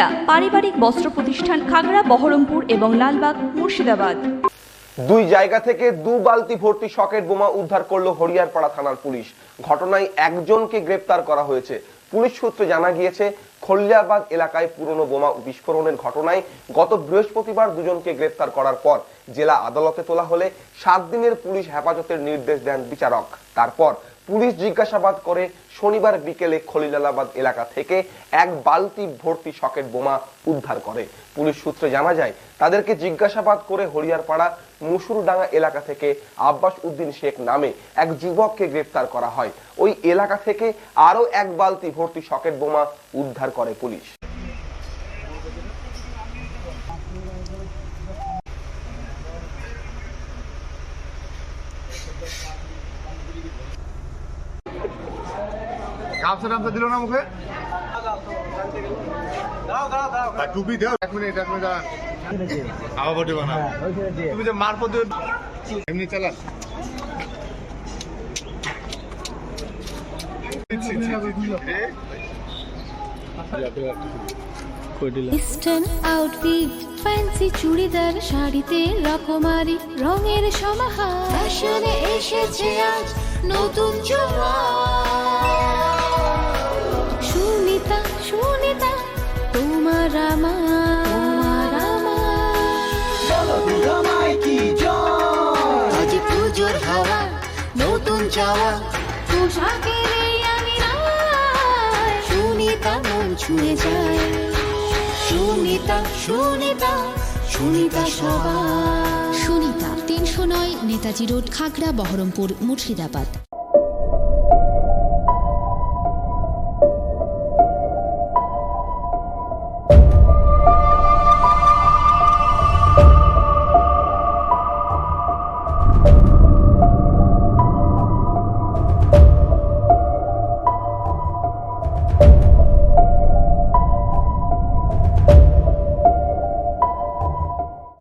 সুনিতা পারিবারিক বস্ত্র প্রতিষ্ঠান খাগড়া, বহরমপুর এবং লালবাগ, মুর্শিদাবাদ। দুই জায়গা থেকে দু বালতি ভর্তি সকেট বোমা উদ্ধার করল হরিয়ারপাড়া থানার পুলিশ। ঘটনায় একজনকে গ্রেপ্তার করা হয়েছে। পুলিশ সূত্রে জানা গিয়েছে খল্লিয়াবাদ এলাকায় পুরনো বোমা বিস্ফোরণের ঘটনায় গত বৃহস্পতিবার দুজনকে গ্রেপ্তার করার পর জেলা আদালতে তোলা হলে সাত দিনের পুলিশ হেফাজতের নির্দেশ দেন বিচারক। তারপর পুলিশ জিজ্ঞাসাবাদ করে শনিবার বিকেলে খলিলালাবাদ এলাকা থেকে এক বালতি ভর্তি সকেট বোমা উদ্ধার করে। পুলিশ সূত্রে জানা যায়, তাদেরকে জিজ্ঞাসাবাদ করে হরিয়ারপাড়া মুসুরডাঙ্গা এলাকা থেকে আব্বাস উদ্দিন শেখ নামে এক যুবককে গ্রেপ্তার করা হয়। ওই এলাকা থেকে আরও এক বালতি ভর্তি সকেট বোমা উদ্ধার করে পুলিশ। গামছা টামছা দিল না মুখে? টুপি দেও। এক মিনিট এক মিনিট আবার বানাও। তুমি যে এমনি চালান। ইস্টার্ন আউটফিট ফ্যান্সি চুড়িদার শাড়িতে রকমারি রঙের সমাহার। ফ্যাশনে এসেছে আজ নতুন সুনিতা চাওয়া পোশাকের আমি। সুনিতা মন ছুঁয়ে যায়। সুনিতা সুনিতা সুনিতা সবার। সুনিতা তিনশো নয় নেতাজি রোড খাগড়া বহরমপুর মুর্শিদাবাদ।